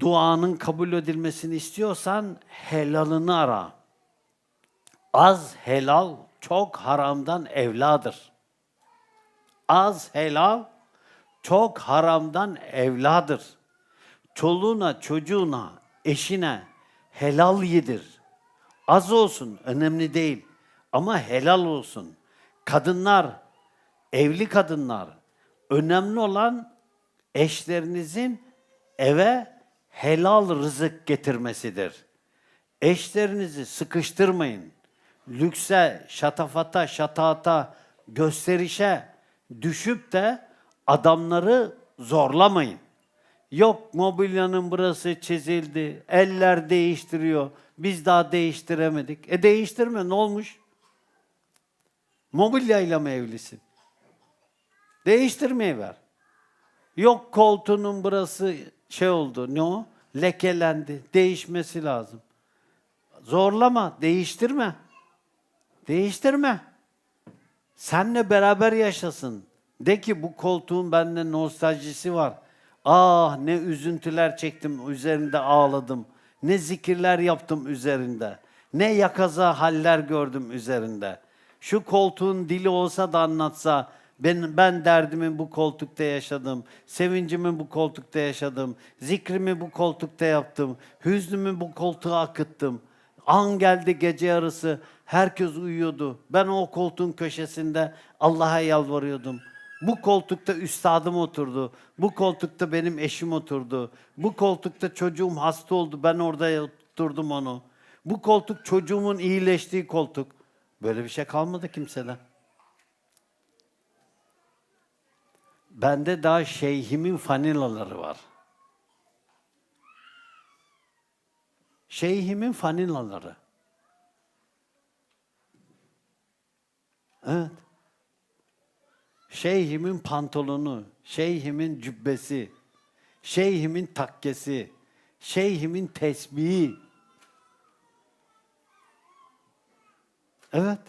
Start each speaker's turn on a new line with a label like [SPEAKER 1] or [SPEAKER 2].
[SPEAKER 1] duanın kabul edilmesini istiyorsan helalını ara. Az helal çok haramdan evladır. Az helal çok haramdan evladır. Çoluğuna, çocuğuna, eşine helal yedir. Az olsun, önemli değil. Ama helal olsun. Kadınlar, evli kadınlar, önemli olan eşlerinizin eve helal rızık getirmesidir. Eşlerinizi sıkıştırmayın. Lükse, şatafata, şataata, gösterişe düşüp de adamları zorlamayın. Yok mobilyanın burası çizildi, eller değiştiriyor, biz daha değiştiremedik. E değiştirme ne olmuş? Mobilyayla mı evlisin? Değiştirmeyi ver. Yok koltuğunun burası şey oldu. Ne o? Lekelendi. Değişmesi lazım. Zorlama, değiştirme. Değiştirme. Senle beraber yaşasın. De ki bu koltuğun bende nostaljisi var. Ah ne üzüntüler çektim üzerinde ağladım. Ne zikirler yaptım üzerinde. Ne yakaza haller gördüm üzerinde. Şu koltuğun dili olsa da anlatsa ben, ben derdimi bu koltukta yaşadım. Sevincimi bu koltukta yaşadım. Zikrimi bu koltukta yaptım. Hüznümü bu koltuğa akıttım. An geldi gece yarısı. Herkes uyuyordu. Ben o koltuğun köşesinde Allah'a yalvarıyordum. Bu koltukta üstadım oturdu. Bu koltukta benim eşim oturdu. Bu koltukta çocuğum hasta oldu. Ben orada oturdum onu. Bu koltuk çocuğumun iyileştiği koltuk. Böyle bir şey kalmadı kimseden. Bende daha şeyhimin fanilaları var. Şeyhimin fanilaları. Evet. Şeyhimin pantolonu, şeyhimin cübbesi, şeyhimin takkesi, şeyhimin tesbihi. Evet.